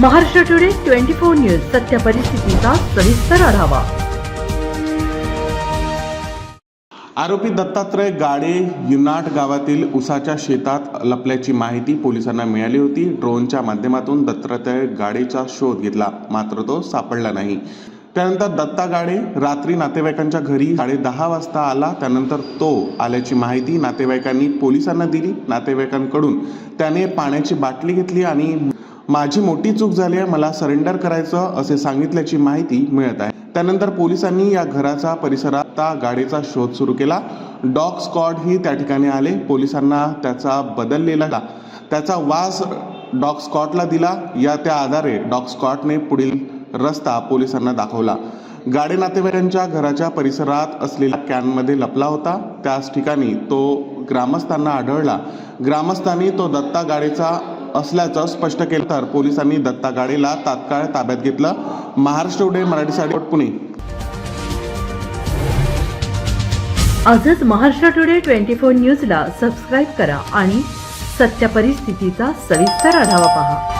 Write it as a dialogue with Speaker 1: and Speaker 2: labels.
Speaker 1: Maharashtra today twenty four news सत्य परिस्थितीचा सविस्तर आढावा.
Speaker 2: आरोपी दत्तात्रय गाडे युनाट गावातील उसाच्या शेतात लपल्याची माहिती पोलिसांना मिळाली होती. ड्रोनच्या माध्यमातून दत्तात्रय गाडेचा शोध घेतला मात्र तो सापडला नाही. त्यानंतर दत्ता गाडे रात्री नातेवाईकांच्या घरी साडे दहा वाजता आला. त्यानंतर तो आल्याची माहिती नातेवाईकांनी पोलिसांना दिली. नातेवाईकांकडून त्याने पाण्याची बाटली घेतली आणि माझी मोठी चूक झाली आहे मला सरेंडर करायचं असे सांगितल्याची माहिती मिळत आहे. त्यानंतर पोलिसांनी या घराचा परिसरात गाडीचा शोध सुरू केला. डॉग स्कॉड ही त्या ठिकाणी आले. पोलिसांना त्याचा बदललेला त्याचा वास डॉग स्कॉटला दिला. या त्या आधारे डॉग स्कॉटने पुढील रस्ता पोलिसांना दाखवला. गाडे नातेवाईकांच्या घराच्या परिसरात असलेल्या कॅनमध्ये लपला होता. त्याच ठिकाणी तो ग्रामस्थांना आढळला. ग्रामस्थांनी तो दत्ता गाडेचा असल्याचं स्पष्ट केलं तर पोलिसांनी दत्ता गाडीला तात्काळ ताब्यात घेतलं. महाराष्ट्र उडे मराठीसाठी पुणे.
Speaker 1: आजच महाराष्ट्र टुडे ट्वेंटी फोर न्यूजला सबस्क्राईब करा आणि सत्य परिस्थितीचा सविस्तर आढावा पहा.